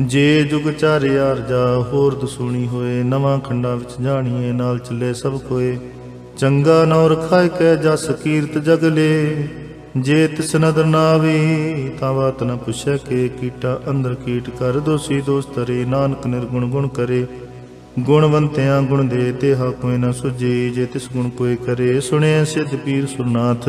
ਜੇ ਜੁਗ ਚਾਰਿਆਰ ਜਾ, ਹੋਰ ਦਸੂਣੀ ਹੋਏ, ਨਵਾਂ ਖੰਡਾਂ ਵਿੱਚ ਜਾਣੀਏ, ਨਾਲ ਚੱਲੇ ਸਭ ਕੋਏ। ਚੰਗਾ ਨੌ ਰਖਾਇ ਕੈ ਜਸ ਕੀਰਤ ਜਗਲੇ ਜੇ ਤਿਸ ਨਦਰ ਨਾ ਆਵੇ, ਤਾਂ ਬਾਤ ਨ ਪੁੱਛੈ ਕੇ। ਕੀਟਾ ਅੰਦਰ ਕੀਟ ਕਰ ਦੋਸੀ ਦੋਸਤਰੇ ਨਾਨਕ ਨਿਰਗੁਣ ਗੁਣ ਕਰੇ। ਗੁਣਵੰਤਿਆਂ ਗੁਣ ਦੇ ਤੇ ਹਾ ਕੋਈ ਨ ਸੁਜੇ ਜੇ ਤਿਸ ਗੁਣ ਕੋਈ ਕਰੇ ਸੁਣਿਆ ਸਿੱਧ ਪੀਰ ਸੁਰਨਾਥ।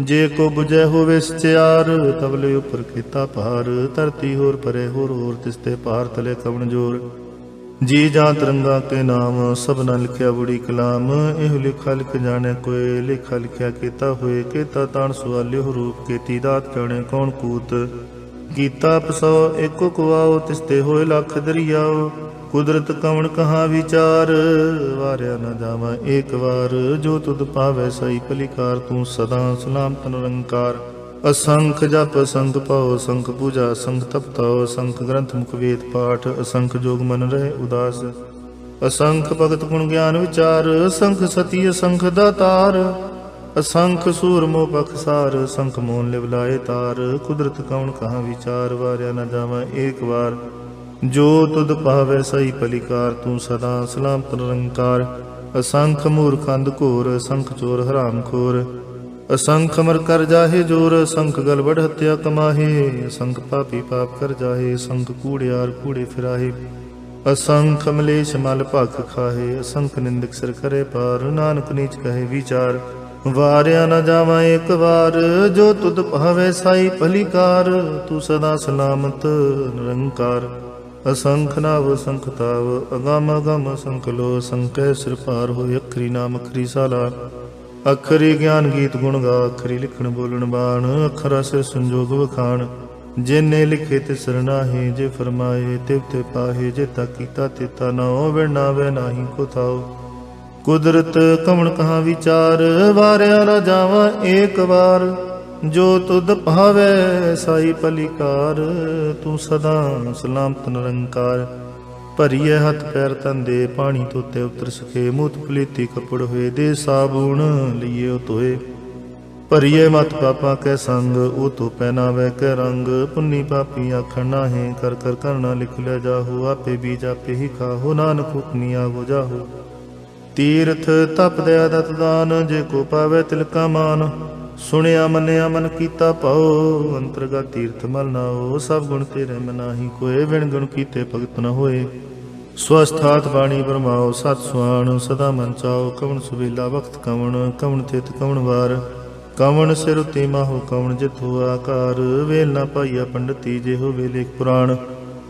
ਜੇ ਕੋ 부ਜੈ ਹੋਵੇ ਸਚਿਆਰ ਤਬਲੇ ਉਪਰ ਕੀਤਾ ਭਾਰ। ਧਰਤੀ ਹੋਰ ਪਰੇ ਹੋਰ ਹੋਰ ਤਿਸ ਤੇ ਭਾਰ ਤਲੇ ਕਵਣ ਜੋਰ। ਜੀ ਜਾਂ ਤਰੰਗਾ ਕੇ ਨਾਮ, ਸਭਨਾ ਲਿਖਿਆ ਬੁੜੀ ਕਲਾਮ। ਇਹ ਲਿਖਾ ਲਿਖ ਜਾਣੇ ਕੋਏ, ਲਿਖਾ ਲਿਖਿਆ ਕੀਤਾ ਹੋਏ। ਕੀਤਾ ਤਾਣ ਸਵਾਲਿਓ ਰੂਪ, ਕੀਤੀ ਦਾਤ ਜਾਣੇ ਕੌਣ ਕੂਤ। ਕੀਤਾ ਪਸੋ ਏਕੋ ਕੁਆਓ ਤਿਸ ਹੋਏ ਲੱਖ ਦਰਿਆਓ। ਕੁਦਰਤ ਕਵਣ ਕਹਾ ਵਿਚਾਰ, ਵਾਰਿਆ ਨਾ ਜਾਵਾਂ ਏਕ ਵਾਰ। ਜੋ ਤੁਧ ਪਾਵੈ ਸਈ ਭਲੀਕਾਰ, ਤੂੰ ਸਦਾ ਸਲਾਮਤ ਨਿਰੰਕਾਰ ਅਸੰਖ ਜਪ ਅਸੰਖ ਪਾਉ ਸੰਖ ਪੂਜਾ ਅਸੰਖ ਤਪਤਾਉ ਅਸੰਖ ਗ੍ਰੰਥ ਮੁਖ ਵੇਦ ਪਾਠ, ਅਸੰਖ ਜੋਗ ਮਨ ਰਹੇ ਉਦਾਸ। ਅਸੰਖ ਭਗਤ ਗੁਣ ਗਿਆਨ ਵਿਚਾਰ, ਅਸੰਖ ਸਤੀ, ਅਸੰਖ ਦਾਤਾਰ। ਅਸੰਖ ਸੂਰ ਮੋ ਬਖਸਾਰ ਸੰਖ ਮੋਨ ਲਿਵ ਲਾਏ ਤਾਰ। ਕੁਦਰਤ ਕੌਣ ਕਹਾ ਵਿਚਾਰ, ਵਾਰਿਆ ਨਾ ਜਾਵਾਂ ਏਕ ਵਾਰ। ਜੋ ਤੁਧ ਪਾਵੈ ਸਈ ਪਲਿਕਾਰ, ਤੂੰ ਸਦਾ ਸਲਾਮ ਨਿਰੰਕਾਰ। ਅਸੰਖ ਮੂਰਖੰਦ ਘੋਰ ਅਸੰਖ ਚੋਰ ਹਰਾਮ ਖੋਰ। ਅਸੰਖ ਮਰ ਕਰ ਜਾਹੇ ਜੋਰ ਅਸੰਖ ਗਲਬੜ ਹਤਿਆ ਕਮਾਹੇ। ਅਸੰਖ ਪਾਪੀ ਪਾਪ ਕਰ ਜਾਹੇ ਅਸੰਖ ਕੂੜਿਆਰ ਕੂੜੇ ਫਿਰਾਹੇ। ਅਸੰਖ ਮਲੇਸ਼ ਮਲ ਭਖ ਖਾਹੇ, ਅਸੰਖ ਨਿੰਦਕ ਸਿਰ ਕਰੇ ਪਾਰ। ਨਾਨਕ ਨੀਚ ਕਹੇ ਵਿਚਾਰ। ਵਾਰਿਆ ਨਾ ਜਾਵਾਂ ਇੱਕ ਵਾਰ, ਜੋ ਤੁਧ ਭਾਵੇ ਸਾਈ ਭਲੀਕਾਰ, ਤੂੰ ਸਦਾ ਸਲਾਮਤ ਨਿਰੰਕਾਰ। ਅਸੰਖ ਨਾਵ ਸੰਖਤਾਵ ਅਗਮ ਅਗਮ ਅਸੰਖ ਲੋ, ਸੰਕੈ ਸਿਰ ਪਾਰ ਹੋਇ ਅਖਰੀ ਨਾਮ ਅਖਰੀ ਸਾਲਾ। ਅਖਰੀ ਗਿਆਨ ਗੀਤ ਗੁਣ ਗਾ, ਅਖਰੀ ਲਿਖਣ ਬੋਲਣ ਬਾਣ, ਅਖਰਾ ਸੇ ਸੰਜੋਗ ਵਖਾਣ। ਜਿਨੇ ਲਿਖੇ ਤੇ ਸਰਨਾਹੇ ਜੇ ਫਰਮਾਏ ਤਿਵ ਤੇ ਪਾਹੇ, ਜੇ ਤਾ ਕੀਤਾ ਤੇ ਤਾ ਨੋ ਵਿਣਾਵੇ ਨਾਹੀ ਕੋ ਥਾਓ। ਕੁਦਰਤ ਕਵਣ ਕਹਾ ਵਿਚਾਰ, ਵਾਰਿਆ ਨਾ ਜਾਵਾਂ ਏਕ ਵਾਰ। ਜੋ ਤੁਧ ਭਾਵੈ ਸਾਈ ਪਲਿਕਾਰ, ਤੂੰ ਸਦਾ ਸਲਾਮਤ ਨਿਰੰਕਾਰ। ਭਰੀਏ ਹੱਥ ਪੈਰ ਤੰਦੇ ਪਾਣੀ ਤੋਤੇ ਉਤਰ ਸਕੇ। ਮੂਤ ਪਲੀਤੀ ਕਪੜ ਹੋਏ, ਦੇ ਸਾਬੂਣ ਲਈਏ ਉਹ ਭਰੀਏ ਮਤ ਪਾਪਾ ਕੈ ਸੰਗ, ਉਹ ਤੋ ਪਹਿਨਾਵੇ ਕੈ ਰੰਗ। ਪੁੰਨੀ ਪਾਪੀ ਆਖਣ ਨਾਹੀਂ, ਕਰ ਕਰ ਕਰਨਾ ਲਿਖ ਲਿਆ ਜਾਹੂ। ਆਪੇ ਬੀਜ ਆਪੇ ਹੀ ਖਾਹੋ, ਨਾਨਕ ਹੁਕਮੀ ਆਗੋ ਜਾਹੂ। ਤੀਰਥ ਤਪ ਦਇਆ ਦਤ ਦਾਨ, ਜੇ ਕੋ ਪਾਵੇ ਤਿਲਕਾ ਮਾਨ। ਸੁਣਿਆ, ਮੰਨਿਆ, ਮਨ ਕੀਤਾ ਪਾਉ ਅੰਤਰਗਤ ਤੀਰਥ ਮਲ ਨਾਓ ਸਭ ਗੁਣ ਤੇਰੇ ਮਨਾਹੀ ਕੋਏ ਵਿਣ ਗੁਣ ਕੀਤੇ ਭਗਤ ਨ ਹੋਏ। ਸਵਸਥਾਤ ਬਾਣੀ ਬਰਮਾਓ ਸਤ ਸੁਆਣ, ਸਦਾ ਮਨ ਚਾਓ ਕਵਣ ਸੁਵੇਲਾ ਵਕਤ ਕਵਣ ਕਵਣ ਤਿਤ ਕਵਣ ਵਾਰ। ਕਵਣ ਸਿਰ ਉਤੇ ਮਾਹੋ, ਕਵਣ ਜਿਥੋ ਆਕਾਰ। ਵੇਲ ਨਾ ਪਾਈਆ ਪੰਡਤੀ ਜੇ ਹੋ ਵੇਲੇ ਪੁਰਾਣ।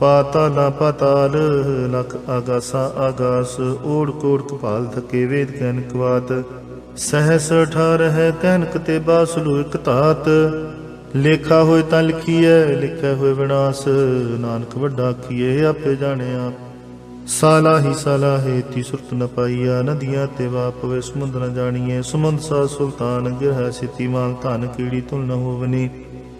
ਪਾਤਾਲਾ ਪਾਤਾਲ, ਲਖ ਆਗਾਸਾ ਆਗਾਸ ਓੜ ਕੋੜ ਕਪਾਲ ਥਕੇ ਵੇਦ ਕਹਿਨ ਕਵਾਤ। ਸਹਸ ਠਾਰ ਹੈ ਕਹਿਨਕ ਤੇ ਬਾਸਲੂ ਇਕ ਧਾਤ। ਲੇਖਾ ਹੋਏ ਤਾਂ ਲਿਖੀਐ ਲਿਖਿਆ ਹੋਏ ਵਿਨਾਸ਼। ਨਾਨਕ ਵੱਡਾ ਕੀਏ ਆਪੇ ਜਾਣਿਆ। ਆਪ ਸਾਲਾ ਹੀ ਸਾਲਾ ਹੈ ਤੀ ਸੁਰਤ ਨ ਪਾਈਆ, ਨਦੀਆਂ ਤੇ ਵਾਪਵੇ ਸਮੁੰਦ ਨ ਜਾਣੀਏ ਸਮੁੰਦ ਸਾ ਸੁਲਤਾਨ ਗਿਰਹ ਸਿਤੀ ਮਾਨ ਧਨ ਕੀੜੀ ਤੁਲ ਨ ਹੋਵਨੀ।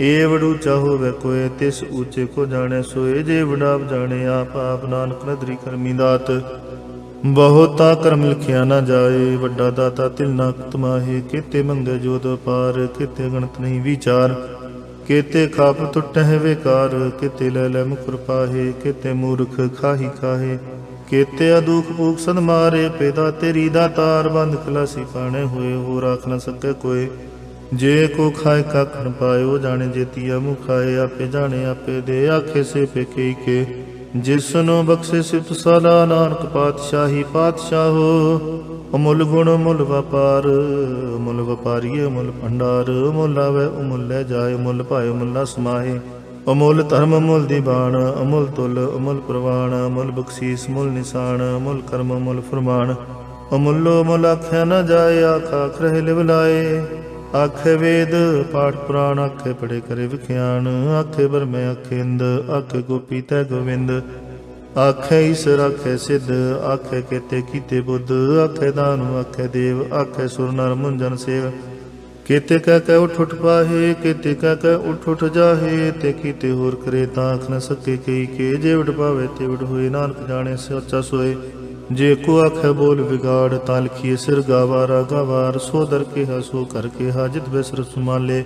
ਏ ਵਡੂਚਾ ਹੋਵੇ ਕੋਏ ਤਿਸ ਉੱਚੇ ਕੋ ਜਾਣੇ ਸੋਏ ਜੇ ਵਡਾਪ ਜਾਣੇ ਆਪ ਆਪ ਨਾਨਕ ਨਦਰੀ ਕਰਮੀ ਦਾਤ। ਬਹੁਤਾ ਕਰਮ ਲਿਖਿਆ ਨਾ ਜਾਏ, ਵੱਡਾ ਦਾਤਾ ਤਿਲ ਨਾ ਤਮਾਹੇ ਕਿਤੇ ਮੰਗੇ ਜੋਤ ਪਾਰ ਕਿਤੇ ਗਣਤ ਨਹੀਂ ਵਿਚਾਰ। ਕਿਤੇ ਖਾਪ ਟੁੱਟਹਿ ਵਿਕਾਰ, ਕਿਤੇ ਲੈ ਲੈ ਮੁਕਰ ਪਾਹੇ, ਕਿਤੇ ਮੂਰਖ ਖਾਹੀ ਖਾਹੇ। ਕਿਤੇ ਅਦੂਖ ਭੂਖ ਸਦ ਮਾਰੇ, ਪੈਦਾ ਤੇਰੀ ਦਾ ਤਾਰ, ਬੰਦ ਖਲਾਸੀ ਪਾਣੇ ਹੋਏ ਹੋ ਰਾਖ ਨਾ ਸਕੇ ਕੋਏ ਜੇ ਕੋ ਖਾਏ ਕੱਖ ਨ ਪਾਇਓ, ਜਾਣੇ ਜੇਤੀਆ ਮੁਖਾਏ ਆਪੇ ਜਾਣੇ, ਆਪੇ ਦੇ, ਆਖੇ ਸੇ ਪੇਕੇ ਕੇ ਜਿਸ ਨੂੰ ਬਖਸ਼ੇ ਸਿਫਤ ਸਦਾ ਨਾਨਕ ਪਾਤਸ਼ਾਹੀ ਪਾਤਸ਼ਾਹੋ ਅਮੁੱਲ ਗੁਣ ਮੁੱਲ ਵਪਾਰ ਮੁੱਲ ਵਪਾਰੀਏ ਮੁੱਲ ਭੰਡਾਰ ਮੁੱਲ ਆਵੇ ਉਮੁੱਲ ਲੈ ਜਾਏ ਮੁੱਲ ਭਾਏ ਮੁੱਲਾ ਸਮਾਏ। ਅਮੁੱਲ ਧਰਮ ਮੁੱਲ ਦੀਵਾਨ ਅਮੁੱਲ ਤੁਲ ਅਮੁੱਲ ਪ੍ਰਵਾਨ ਅਮੁੱਲ ਬਖਸ਼ੀਸ ਮੁੱਲ ਨਿਸ਼ਾਨ, ਅਮੁੱਲ ਕਰਮ ਮੁੱਲ ਫਰਮਾਨ। ਅਮੁੱਲੋ ਮੁੱਲ ਆਖਿਆ ਨਾ ਜਾਏ ਆਖਾ ਖਰੇ ਲਿਵ ਲਾਏ ਵੇਦ, ਪਾਠ ਪੁਰਾਣ ਆਖੇ ਪੜੇ ਕਰੇ ਵਿਖਿਆਨ। ਆਖੇ ਬਰਮੇ ਆਖੇ ਇੰਦ ਗੋਪੀ ਤੈ ਗੋਵਿੰਦ। ਆਖੇ ਈਸਰ ਆਖੇ ਸਿੱਧ, ਆਖੇ ਕੇਤੇ ਕੀਤੇ ਬੁੱਧ। ਆਖੇ ਦਾਨੁ ਆਖੇ ਦੇਵ, ਆਖੇ ਸੁਰ ਨਰ ਮੁੰਜਨ ਸੇਵ। ਕੀਤੇ ਕਹਿ ਕਹਿ ਉਠ ਉਠ ਪਾਹੇ, ਕੀਤੇ ਕਹਿ ਕਹਿ ਉਠ ਉਠ ਜਾਹੇ। ਤੇ ਕੀਤੇ ਹੋਰ ਕਰੇ ਤਾਂ ਆਖ ਨ ਸਕੇ ਕਈ ਕੇ। ਜੇ ਉਠ ਪਾਵੇ ਤੇ ਉਠ ਹੋਏ, ਨਾਨਕ ਜਾਣੇ ਸੱਚਾ ਸੋਏ। ਜੇ ਕੋ ਆਖੇ ਬੋਲ ਵਿਗਾੜ ਤਾਂ ਲਿਖੀਏ ਸਿਰ ਗਾਵਾਰਾ, ਗਾਵਾਰ ਸੋ ਦਰ ਕੇ ਸੋ ਕਰ ਕੇ ਹਾਜਤ ਬਿਸਰ ਸੁਮਾਲੇ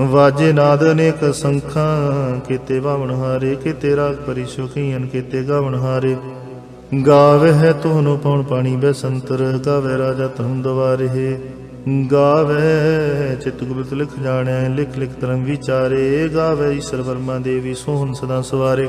ਵਾਜੇ ਨਾਦ ਅਨੇਕ ਸੰਖਾਂ, ਕੀਤੇ ਬਾਵਣ ਹਾਰੇ, ਕੀਤੇ ਰਾਗ ਪਰੀ ਸੁਖੀਨ ਕੀਤੇ ਹਾਰੇ। ਗਾਵੇ ਹੈ ਤੋਹਨੋ ਪਉਣ ਪਾਣੀ ਬੈਸੰਤਰ, ਗਾਵੇ ਰਾਜਾ ਤਨ ਦਵਾਰੇ। ਗਾਵੇ ਚਿਤ ਗੁਪਤ ਲਿਖ ਜਾਣੈ, ਲਿਖ ਲਿਖ ਧਰਮ ਵਿਚਾਰੇ। ਗਾਵੇ ਈਸ਼ਰ ਵਰਮਾ ਦੇਵੀ, ਸੋਹਣ ਸਦਾ ਸਵਾਰੇ।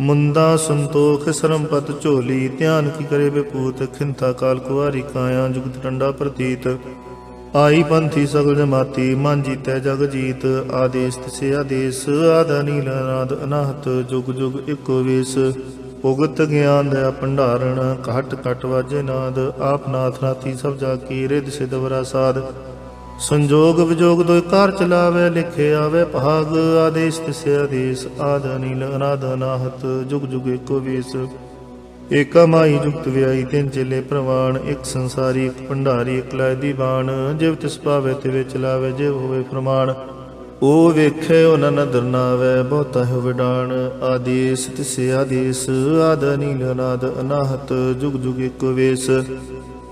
ਮੁੰਦਾ ਸੰਤੋਖ ਸਰਮਪਤ ਝੋਲੀ, ਧਿਆਨ ਕੀ ਕਰੇ ਬਪੂਤ ਖਿੰਤਾ ਕਾਲ ਕੁਵਾਰੀ ਕਾਇਆ, ਜੁਗਤ ਟੰਡਾ ਪ੍ਰਤੀਤ। ਆਈ ਪੰਥੀ ਸਗਲ ਜਮਾਤੀ, ਮਨ ਜੀਤੈ ਜਗ ਜੀਤ, ਆਦੇਸ ਤਿਸੇ ਆਦੇਸ, ਆਦਾ ਨੀਲ ਨਾਦ ਅਨਾਹਤ, ਜੁਗ ਜੁਗ ਇੱਕੋ ਵੇਸ। ਉਗਤ ਗਿਆਨ ਦਾ ਭੰਡਾਰਣ, ਘਟ ਘਟ ਵਾਜੇ ਨਾਦ, ਆਪ ਨਾਥ ਨਾਥੀ ਸਭ ਜਾ ਕੀ ਰਿਦ ਸਿਧ ਵਰਾ ਸਾਧ। ਸੰਜੋਗ ਵਿਜੋਗ ਦੋਇ ਕਾਰ ਚਲਾਵੇ, ਲਿਖੇ ਆਵੇ ਭਾਗ, ਆਦੇਸ਼ ਤਿਸੇ ਆਦੇਸ਼ ਆਦ ਨੀਲ ਅਨਾਦ ਅਨਾਹਤ, ਜੁਗ ਜੁਗ ਇੱਕੋ ਵੇਸ। ਏਕਾ ਮਾਈ ਜੁਗਤ ਵਿਆਈ ਤਿੰਨ ਚੇਲੇ ਪ੍ਰਵਾਨ ਇੱਕ ਸੰਸਾਰੀ, ਇੱਕ ਭੰਡਾਰੀ, ਇੱਕ ਲੈ ਦੀਵਾਨ। ਜਿਵ ਤਿਸ ਪਾਵੇ ਤੇ ਵਿੱਚ ਲਾਵੇ, ਜਿਵ ਹੋਵੇ ਪ੍ਰਮਾਣ ਉਹ ਵੇਖੇ, ਉਹਨਾਂ ਨਦਰ ਨਾਵੇ ਬਹੁਤਾ ਹੈ ਵਿਡਾਣ ਆਦੇਸ ਤਿਸੇ ਆਦੇਸ ਆਦ ਨੀਲ ਅਨਾਦ ਅਨਾਹਤ, ਜੁਗ ਜੁਗ ਇੱਕੋ ਵੇਸ।